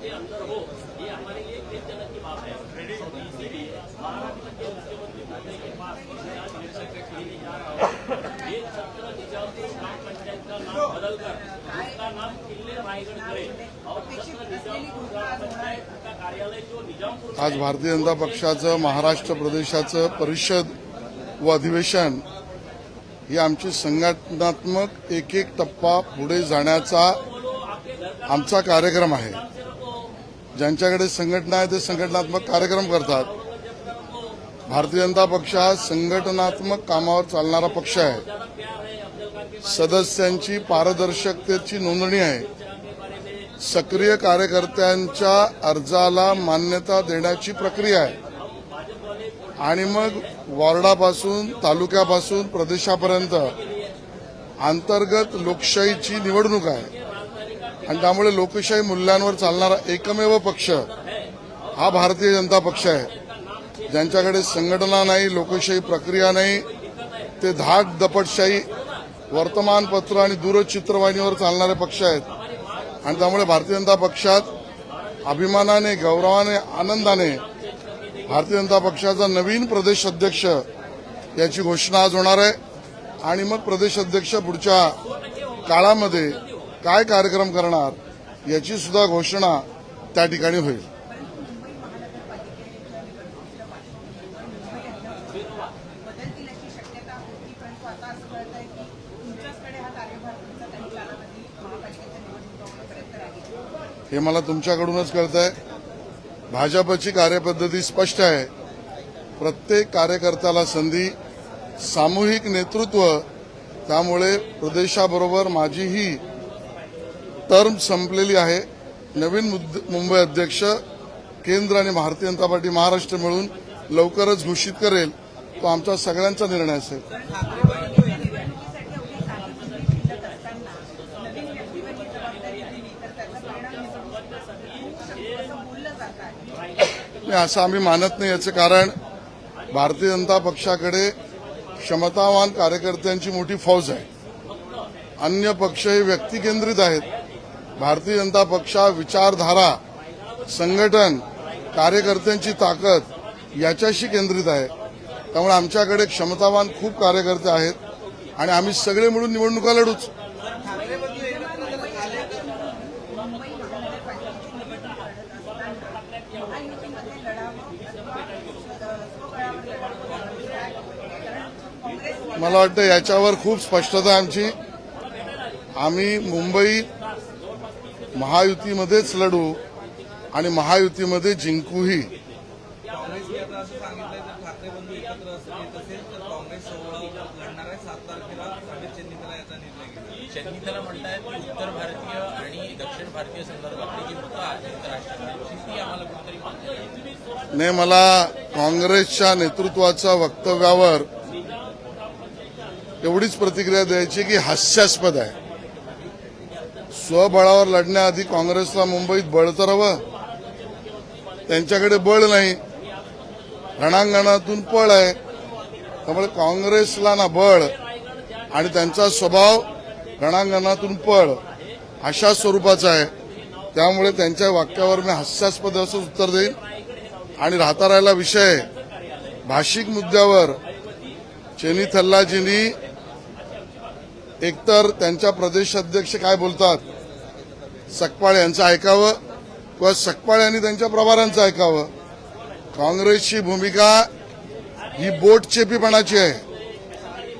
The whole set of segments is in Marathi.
के अंदर हो ये हमारे लिए एक चिंतन की बात है। इसीलिए महाराष्ट्र के मुख्यमंत्री महोदय के पास मैं आज निर्णय लेने जा रहा हूँ। एक सत्र निजामपुर ग्राम पंचायत का नाम बदलकर उसका नाम किले रायगढ़ करे। और सत्रह निजामपुर ग्राम पंचायत का कार्यालय जो निजामपुर आज भारतीय जनता पक्षाचं महाराष्ट्र प्रदेशाचं परिषद व अधिवेशन ही आमची संघटनात्मक एक एक टप्पा पुढे जाण्याचा आमचा कार्यक्रम आहे. ज्यांच्याकडे संघटना आहे ते संघटनात्मक कार्यक्रम करतात. भारतीय जनता पक्ष हा संघटनात्मक कामावर चालणारा पक्ष आहे. सदस्यांची पारदर्शकतेची नोंदणी आहे. सक्रिय कार्यकर्त्यांच्या अर्जाला मान्यता देण्याची प्रक्रिया आहे. आणि मग वॉर्डापासून तालुक्यापासून प्रदेशापर्यंत अंतर्गत लोकशाहीची निवडणूक आहे. आणि त्यामुळे लोकशाही मूल्यांवर चालणारा एकमेव पक्ष हा भारतीय जनता पक्ष आहे. ज्यांच्याकडे संघटना नाही लोकशाही प्रक्रिया नाही ते धाक दपटशाही वर्तमानपत्र आणि दूरचित्रवाणीवर चालणारे पक्ष आहेत. आणि त्यामुळे भारतीय जनता पक्षात अभिमानाने गौरवाने आनंदाने भारतीय जनता पक्षाचा नवीन प्रदेश अध्यक्ष याची घोषणा आज होणार आहे. आणि मग प्रदेश अध्यक्ष पुढच्या काळामध्ये काय कार्यक्रम करणार याची सुद्धा घोषणा त्या ठिकाणी होईल. हे मला तुमच्याकडूनच कळत आहे भाजपची कार्यपद्धती स्पष्ट आहे. प्रत्येक कार्यकर्त्याला संधी सामूहिक नेतृत्व त्यामुळे प्रदेशाबरोबर माझीही टर्म संपलेली आहे. नवीन मुंबई अध्यक्ष केंद्र आणि भारतीय जनता पार्टी महाराष्ट्र मिळून लवकरच घोषित करेल. तो आमचा सगळ्यांचा निर्णय असेल. असं नाही, असं आम्ही मानत नाही याचं कारण भारतीय जनता पक्षाकडे क्षमतावान कार्यकर्त्यांची मोठी फौज आहे. अन्य पक्ष हे व्यक्तिकेंद्रित आहेत. भारतीय जनता पक्षा विचारधारा संघटन कार्यकर्त्यांची ताकद याच्याशी केंद्रित आहे. त्यामुळे आमच्याकडे क्षमतावान खूप कार्यकर्ते आहेत आणि आम्ही सगळे मिळून निवडणुका लढूच. मला वाटतं याच्यावर खूप स्पष्टता आमची. आम्ही मुंबईत महायुतीमध्येच लढू आणि महायुतीमध्ये जिंकूही. शनितला म्हणतायत उत्तर भारतीय आणि दक्षिण भारतीय संदर्भातली जी मतं आहेत राष्ट्रवादीची ती आम्हाला कुठेतरी नाही. ने मला काँग्रेसच्या नेतृत्वाच्या वक्तव्यावर एवढीच प्रतिक्रिया द्यायची की हास्यास्पद आहे. स्वबळावर लढण्याआधी काँग्रेसला मुंबईत बळ तर हवं. त्यांच्याकडे बळ नाही. रणांगणातून पळ आहे. त्यामुळे काँग्रेसला ना बळ आणि त्यांचा स्वभाव रणांगणातून पळ अशा स्वरूपाचा आहे. त्यामुळे त्यांच्या वाक्यावर मी हास्यास्पद असं उत्तर देईन. आणि राहता राहिला विषय भाषिक मुद्द्यावर चेनी थल्लाजींनी एकतर त्यांच्या प्रदेशाध्यक्ष काय बोलतात? सकपाळ यांचं ऐकावं किंवा सकपाळ यांनी त्यांच्या प्रभारांचं ऐकावं? काँग्रेसची भूमिका ही बोटचेपीपणाची आहे.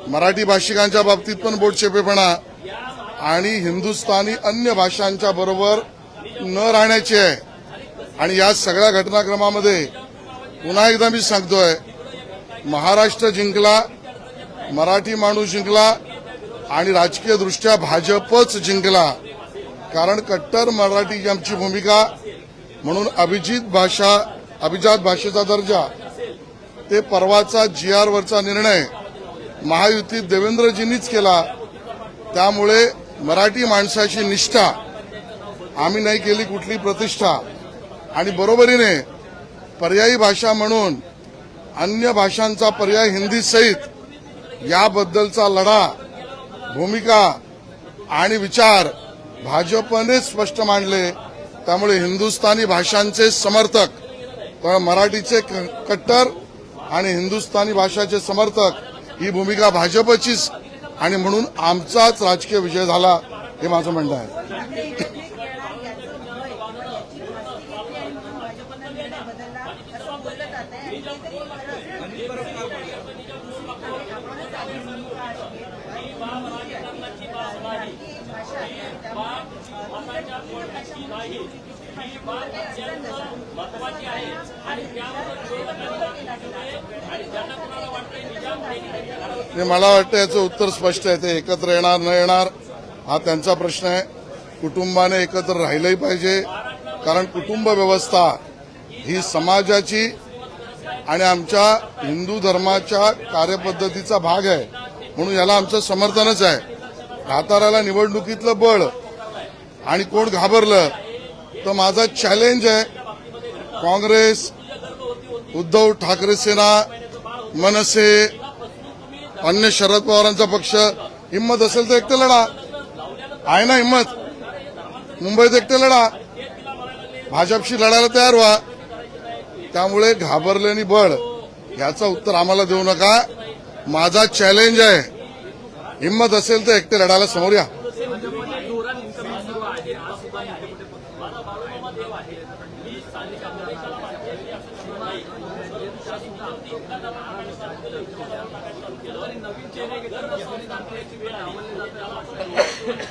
मराठी भाषिकांच्या बाबतीत पण बोटचेपेपणा आणि हिंदुस्थानी अन्य भाषांच्या बरोबर न राहण्याची आहे. आणि या सगळ्या घटनाक्रमामध्ये पुन्हा एकदा मी सांगतोय महाराष्ट्र जिंकला मराठी माणूस जिंकला आणि राजकीय दृष्ट्या भाजपच जिंकला. कारण कट्टर मराठी आमची भूमिका. म्हणून अभिजित भाषा अभिजात भाषेचा दर्जा ते परवाचा जी आर वरचा निर्णय महायुतीत देवेंद्रजींनीच केला. त्यामुळे मराठी माणसाची निष्ठा आम्ही नाही केली कुठली प्रतिष्ठा. आणि बरोबरीने पर्यायी भाषा म्हणून अन्य भाषांचा पर्याय हिंदी सहित याबद्दलचा लढा भूमिका आणि विचार भाजपने स्पष्ट मांडले. त्यामुळे हिंदुस्थानी भाषांचे समर्थक मराठीचे क- कट्टर आणि हिंदुस्थानी भाषाचे समर्थक ही भूमिका भाजपचीच आणि म्हणून आमचाच राजकीय विजय झाला हे माझं म्हणणं आहे ठाकरे एकत्रित येणार याचं भय किंवा याची धास्ती घेतली आणि म्हणून भाजपनं निर्णय बदलला असं बोललं जात आहे आणि ते तरी खरं आपणच आधी भूमिका अशी घेत होतो. भारतीय भाषा आहे त्यामुळे अ, तिच्या तिच्या भाषामध्ये ही महत्वाची आहे. आणि त्यावर मला वाटतं याचं उत्तर स्पष्ट आहे. ते एकत्र येणार न येणार हा त्यांचा प्रश्न आहे. कुटुंबाने एकत्र राहिलंही पाहिजे. कारण कुटुंब व्यवस्था ही समाजाची आणि आमच्या हिंदू धर्माच्या कार्यपद्धतीचा भाग आहे. म्हणून याला आमचं समर्थनच आहे. साताऱ्याला निवडणुकीतलं बळ आणि कोण घाबरलं तर माझा चॅलेंज आहे. काँग्रेस उद्धव ठाकरे सेना मनसे अन्य शरद पवारांचा पक्ष हिंमत असेल तर एकटे लढा. आहे ना हिंमत? मुंबईत एकटे लढा. भाजपशी लढायला तयार व्हा. त्यामुळे घाबरलेली बळ याचं उत्तर आम्हाला देऊ नका. माझा चॅलेंज आहे. हिंमत असेल तर एकटे लढायला समोर या.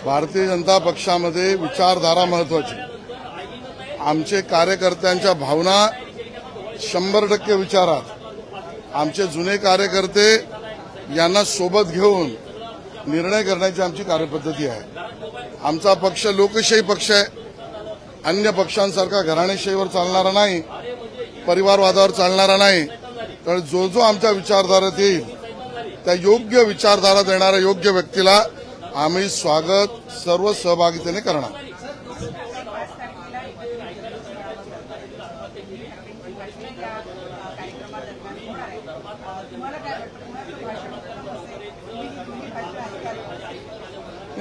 भारतीय जनता पक्षामध्ये विचारधारा महत्वाची. आमचे कार्यकर्त्यांच्या भावना शंभर टक्के विचारात. आमचे जुने कार्यकर्ते यांना सोबत घेऊन निर्णय करण्याची आमची कार्यपद्धती आहे. आमचा पक्ष लोकशाही पक्ष आहे. अन्य पक्षांसारखा घराणेशाहीवर चालणारा नाही परिवारवादावर चालणारा नाही. तर जो जो आमच्या विचारधारात येईल त्या योग्य विचारधारा देणाऱ्या योग्य व्यक्तीला आम्ही स्वागत सर्व सहभागितेने करणार.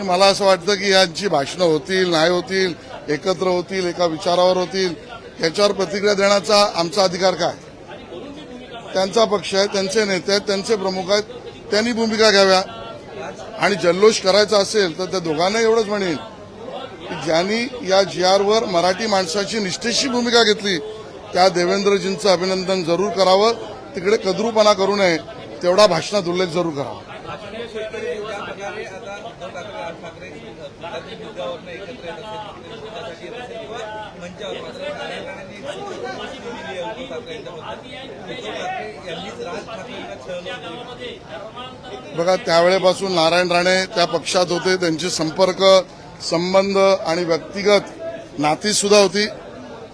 मला असं वाटतं की यांची भाषणं होतील नाही होतील एकत्र होतील एका विचारावर होतील याच्यावर प्रतिक्रिया देण्याचा आमचा अधिकार काय? त्यांचा पक्ष आहे त्यांचे नेते आहेत त्यांचे प्रमुख आहेत त्यांनी भूमिका घ्याव्या. आणि जल्लोष करायचा असेल तर त्या दोघांना एवढंच म्हणेन की ज्यांनी या जी आरवर मराठी माणसाची निष्ठेशी भूमिका घेतली त्या देवेंद्रजींचं अभिनंदन जरूर करावं तिकडे कद्रूपणा करू नये तेवढा भाषणात उल्लेख जरूर करावा. राष्ट्रीय बघा त्यावेळेपासून नारायण राणे त्या पक्षात होते. त्यांचे संपर्क संबंध आणि व्यक्तिगत नाती सुद्धा होती.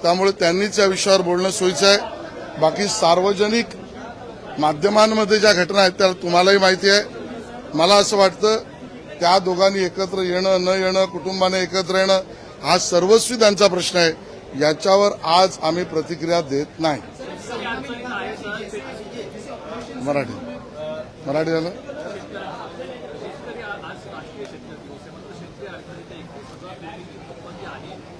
त्यामुळे त्यांनीच या विषयावर बोलणं सोयीचं आहे. बाकी सार्वजनिक माध्यमांमध्ये ज्या घटना आहेत त्या तुम्हालाही माहिती आहे. मला असं वाटतं त्या दोघांनी एकत्र येणं न येणं कुटुंबाने एकत्र येणं हा सर्वस्वी त्यांचा प्रश्न आहे. याच्यावर आज आम्ही प्रतिक्रिया देत नाही. मराठी. मराठी झालं?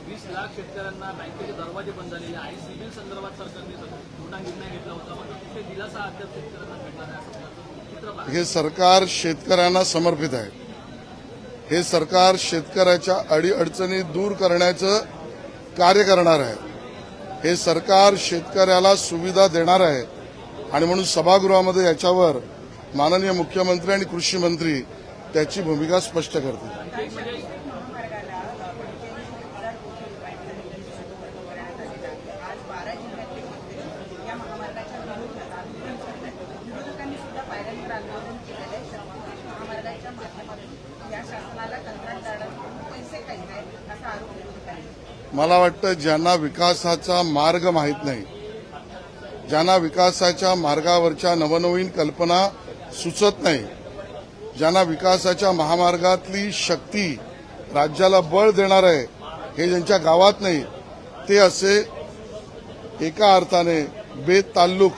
वीस लाख शेतकऱ्यांना बँकेचे दरवाजे बंद झालेले आहे सिव्हिल संदर्भात सरकारने मोठा निर्णय घेतला होता कुठे दिलासा अद्याप शेतकऱ्यांना हे सरकार शेतकऱ्यांना समर्पित आहे. हे सरकार शेतकऱ्याच्या अडीअडचणी दूर करण्याचं कार्य करणार आहे. हे सरकार शेतकऱ्याला सुविधा देणार आहे. आणि म्हणून सभागृहामध्ये याच्यावर माननीय मुख्यमंत्री आणि कृषी मंत्री त्याची भूमिका स्पष्ट करतील. मला वाटतं ज्यांना विकासाचा मार्ग माहीत नाही ज्यांना विकासाच्या मार्गावरच्या नवनवीन कल्पना सुचत नाही ज्यांना विकासाच्या महामार्गातली शक्ती राज्याला बळ देणार आहे हे ज्यांच्या गावात नाही ते असे एका अर्थाने बेताल्लुक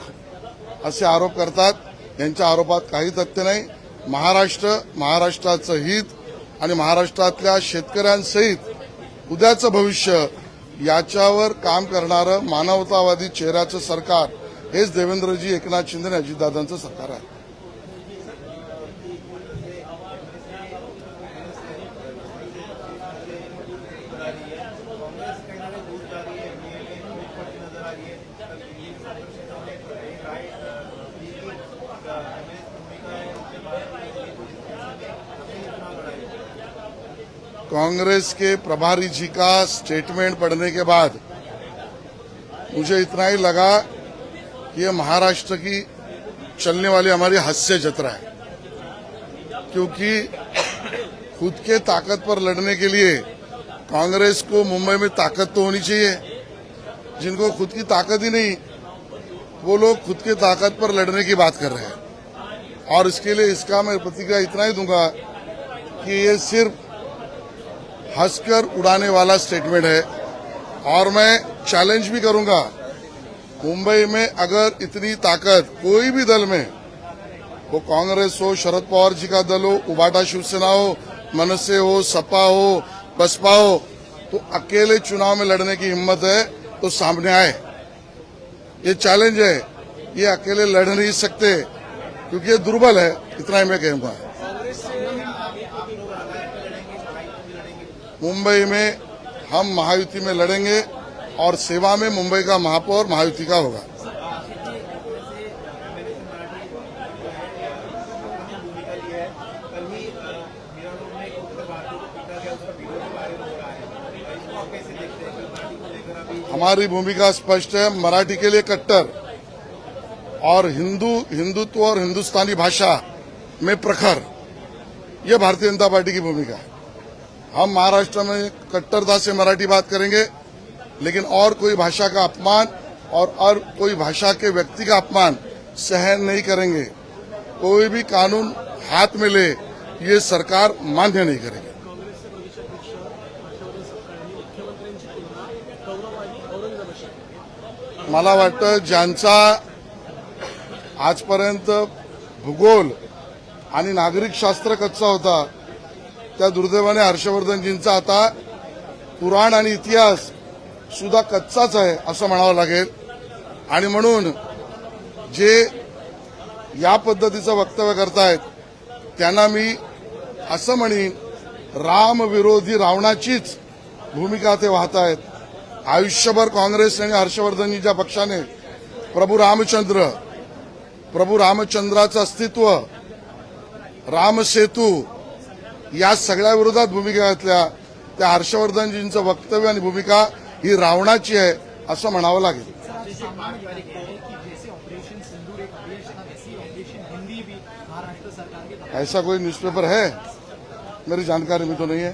असे आरोप करतात. यांच्या आरोपात काही तथ्य नाही. महाराष्ट्र महाराष्ट्राचं हित आणि महाराष्ट्रातल्या शेतकऱ्यांसहित उद्याचं भविष्य याच्यावर काम करणारं मानवतावादी चेहऱ्याचं सरकार हेच देवेंद्रजी एकनाथ शिंदे आणि अजितदादांचं सरकार आहे. कांग्रेस के प्रभारी जी का स्टेटमेंट पढ़ने के बाद मुझे इतना ही लगा कि ये महाराष्ट्र की चलने वाली हमारी हास्य जत्रा है। क्योंकि खुद के ताकत पर लड़ने के लिए कांग्रेस को मुंबई में ताकत तो होनी चाहिए। जिनको खुद की ताकत ही नहीं, वो लोग खुद के ताकत पर लड़ने की बात कर रहे हैं। और इसके लिए इसका मैं प्रतिक्रिया इतना ही दूँगा कि ये सिर्फ़ हंसकर उड़ाने वाला स्टेटमेंट है। और मैं चैलेंज भी करूँगा। मुंबई में अगर इतनी ताकत कोई भी दल में वो कांग्रेस हो, शरद पवार जी का दल हो, उबाटा शिवसेना हो, मनसे हो, सपा हो, बसपा हो तो अकेले चुनाव में लड़ने की हिम्मत है तो सामने आए। ये चैलेंज है। ये अकेले लड़ नहीं सकते, क्योंकि ये दुर्बल है। इतना ही मैं कहूँगा। मुंबई में हम महायुति में लड़ेंगे और सेवा में मुंबई का महापौर महायुति का होगा। हमारी भूमिका स्पष्ट है, मराठी के लिए कट्टर और हिंदू, हिंदुत्व और हिंदुस्तानी भाषा में प्रखर। यह भारतीय जनता पार्टी की भूमिका है। हम महाराष्ट्र में कट्टरता से मराठी बात करेंगे लेकिन और कोई भाषा का अपमान और और कोई भाषा के व्यक्ति का अपमान सहन नहीं करेंगे। कोई भी कानून हाथ में ले ये सरकार मान्य नहीं करेगी। मला वाटतं ज्यांचा आजपर्यंत भूगोल आणि नागरिक शास्त्र कच्चा होता त्या दुर्दैवाने हर्षवर्धनजींचा आता पुराण आणि इतिहास सुद्धा कच्चाच आहे असं म्हणावं लागेल. आणि म्हणून जे या पद्धतीचं वक्तव्य करतायत त्यांना मी असं म्हणीन रामविरोधी रावणाचीच भूमिका ते वाहतायत. आयुष्यभर काँग्रेस आणि हर्षवर्धनजीच्या पक्षाने प्रभू रामचंद्र प्रभू रामचंद्राचं अस्तित्व रामसेतू या सगळ्या विरोधात भूमिका घेतल्या. त्या हर्षवर्धनजींचं वक्तव्य आणि भूमिका ही रावणाची आहे असं म्हणावं लागेल. ऐसा कोई न्यूज़पेपर है? मेरी जानकारी में तो नहीं है।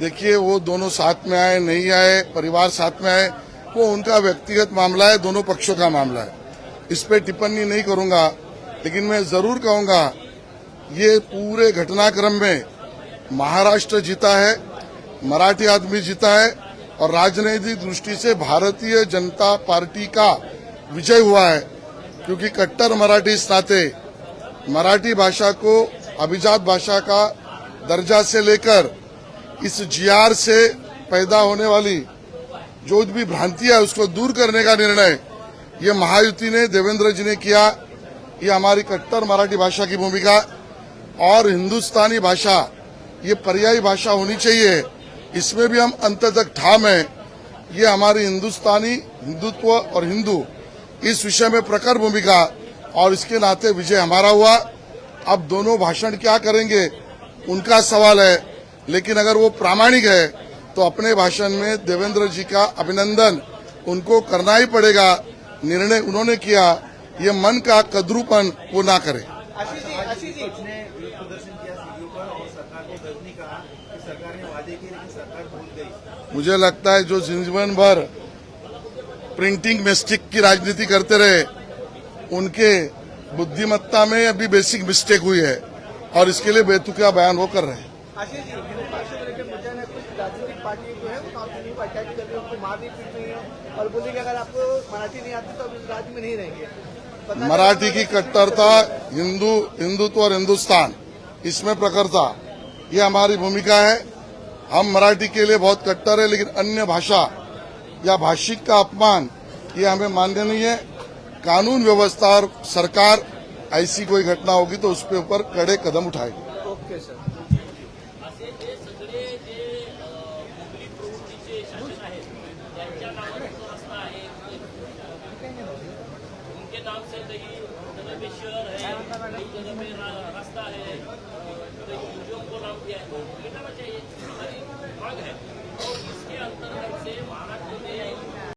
देखिए, वो दोनों साथ में आए, नहीं आए, परिवार साथ में आए, वो उनका व्यक्तिगत मामला है, दोनों पक्षों का मामला है। इस पर टिप्पणी नहीं करूँगा, लेकिन मैं ज़रूर कहूँगा, ये पूरे घटनाक्रम में महाराष्ट्र जीता है, मराठी आदमी जीता है, और राजनीतिक दृष्टि से भारतीय जनता पार्टी का विजय हुआ है, क्योंकि कट्टर मराठी नाते मराठी भाषा को, अभिजात भाषा का दर्जा से लेकर इस जीआर से पैदा होने वाली जो भी भ्रांति है, उसको दूर करने का निर्णय ये महायुति ने, देवेंद्र जी ने किया। ये हमारी कट्टर मराठी भाषा की भूमिका और हिंदुस्तानी भाषा, ये पर्यायी भाषा होनी चाहिए। इसमें भी हम अंत तक ठाम है। ये हमारी हिंदुस्तानी, हिंदुत्व और हिंदू, इस विषय में प्रखर भूमिका और इसके नाते विजय हमारा हुआ। अब दोनों भाषण क्या करेंगे, उनका सवाल है। लेकिन अगर वो प्रामाणिक है तो अपने भाषण में देवेंद्र जी का अभिनंदन उनको करना ही पड़ेगा निर्णय उन्होंने किया ये मन का कद्रूपन वो ना करे। मुझे लगता है जो जीवन भर प्रिंटिंग मिस्टेक की राजनीति करते रहे उनके बुद्धिमत्ता में अभी बेसिक मिस्टेक हुई है और इसके लिए बेतुका बयान वो कर रहे हैं आशीष जी हिंदू पक्ष को लेकर मुद्दा है कुछ राजनीतिक पार्टी जो है वो काउंसिलिंग को अटैक कर रही है। उनको मार नहीं पीट रही है। और बोली कि अगर आपको मराठी नहीं आती तो आप इस राज्य में नहीं रहेंगे। मराठी की कट्टरता हिंदू हिंदुत्व और हिंदुस्तान इसमें प्रखरता ये हमारी भूमिका है। हम मराठी के लिए बहुत कट्टर है लेकिन अन्य भाषा या भाषिक का अपमान ये हमें मान्य नहीं है। कानून व्यवस्था और सरकार ऐसी कोई घटना होगी तो उसके ऊपर कड़े कदम उठाएगी। Okay sir.